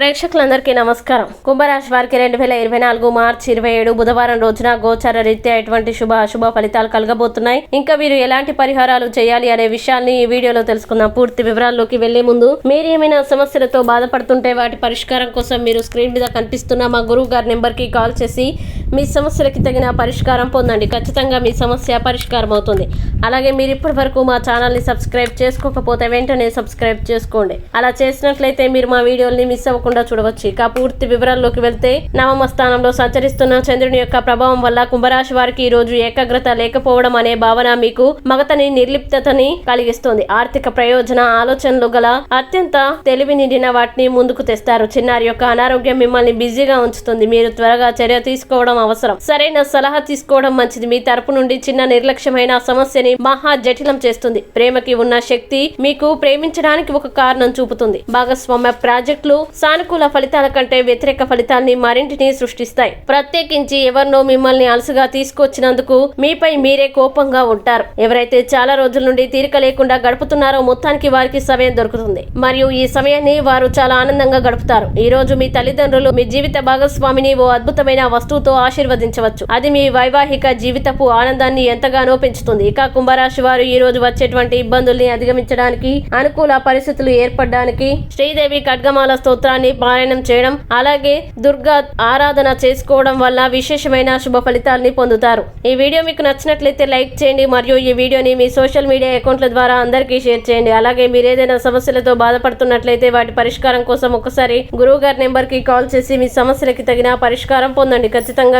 ప్రేక్షకులందరికీ నమస్కారం. కుంభరాశి వారికి రెండు వేల ఇరవై నాలుగు మార్చి ఇరవై ఏడు బుధవారం రోజున గోచార రీత్యా ఎటువంటి శుభ అశుభ ఫలితాలు కలగబోతున్నాయి? ఇంకా వీరు ఎలాంటి పరిహారాలు చేయాలి అనే విషయాన్ని ఈ వీడియోలో తెలుసుకుందాం. పూర్తి వివరాల్లోకి వెళ్ళే ముందు మీరు ఏమైనా సమస్యలతో బాధపడుతుంటే వాటి పరిష్కారం కోసం మీరు స్క్రీన్ మీద కనిపిస్తున్న మా గురువు గారి నెంబర్కి కాల్ చేసి మీ సమస్యలకి తగిన పరిష్కారం పొందండి. ఖచ్చితంగా మీ సమస్య పరిష్కారం అవుతుంది అలాగే మీరు ఇప్పటి వరకు మా ఛానల్ని సబ్స్క్రైబ్ చేసుకోకపోతే వెంటనే సబ్స్క్రైబ్ చేసుకోండి. అలా చేసినట్లయితే మీరు మా వీడియోల్ని మిస్ అవ్వకుండా చూడవచ్చు. ఇక పూర్తి వివరాల్లోకి వెళ్తే నవమ స్థానంలో సంచరిస్తున్న చంద్రుని యొక్క ప్రభావం వల్ల కుంభరాశి వారికి ఈ రోజు ఏకాగ్రత లేకపోవడం అనే భావన మీకు మగతని నిర్లిప్తతని కలిగిస్తుంది. ఆర్థిక ప్రయోజన ఆలోచనలు గల అత్యంత తెలివి నిండిన వాటిని ముందుకు తెస్తారు. చిన్నారి యొక్క అనారోగ్యం మిమ్మల్ని బిజీగా ఉంచుతుంది. మీరు త్వరగా చర్య తీసుకోవడం అవసరం. సరైన సలహా తీసుకోవడం మంచిది. మీ తరపు నుండి చిన్న నిర్లక్ష్యమైన సమస్యని మహా జటిలం చేస్తుంది. ప్రేమకి ఉన్న శక్తి మీకు ప్రేమించడానికి ఒక కారణం చూపుతుంది. భాగస్వామ్య ప్రాజెక్టులు సానుకూల ఫలితాల కంటే వ్యతిరేక ఫలితాల్ని మరింటిని సృష్టిస్తాయి. ప్రత్యేకించి ఎవరినో మిమ్మల్ని అలసుగా తీసుకొచ్చినందుకు మీపై మీరే కోపంగా ఉంటారు. ఎవరైతే చాలా రోజుల నుండి తీరిక లేకుండా గడుపుతున్నారో మొత్తానికి వారికి సమయం దొరుకుతుంది. మరియు ఈ సమయాన్ని వారు చాలా ఆనందంగా గడుపుతారు. ఈ రోజు మీ తల్లిదండ్రులు మీ జీవిత భాగస్వామిని ఓ అద్భుతమైన వస్తువుతో ఆశీర్వదించవచ్చు. అది మీ వైవాహిక జీవితపు ఆనందాన్ని ఎంతగానో పెంచుతుంది. ఇక కుంభరాశి వారు ఈ రోజు వచ్చేటువంటి ఇబ్బందుల్ని అధిగమించడానికి అనుకూల పరిస్థితులు ఏర్పడడానికి శ్రీదేవి ఖడ్గమాల స్తోత్రాన్ని పారాయణం చేయడం అలాగే దుర్గా ఆరాధన చేసుకోవడం వల్ల విశేషమైన శుభ ఫలితాల్ని పొందుతారు. ఈ వీడియో మీకు నచ్చినట్లయితే లైక్ చేయండి మరియు ఈ వీడియోని మీ సోషల్ మీడియా అకౌంట్ల ద్వారా అందరికీ షేర్ చేయండి. అలాగే మీరు ఏదైనా సమస్యలతో బాధపడుతున్నట్లయితే వాటి పరిష్కారం కోసం ఒకసారి గురువు గారి నెంబర్కి కాల్ చేసి మీ సమస్యలకి తగిన పరిష్కారం పొందండి. ఖచ్చితంగా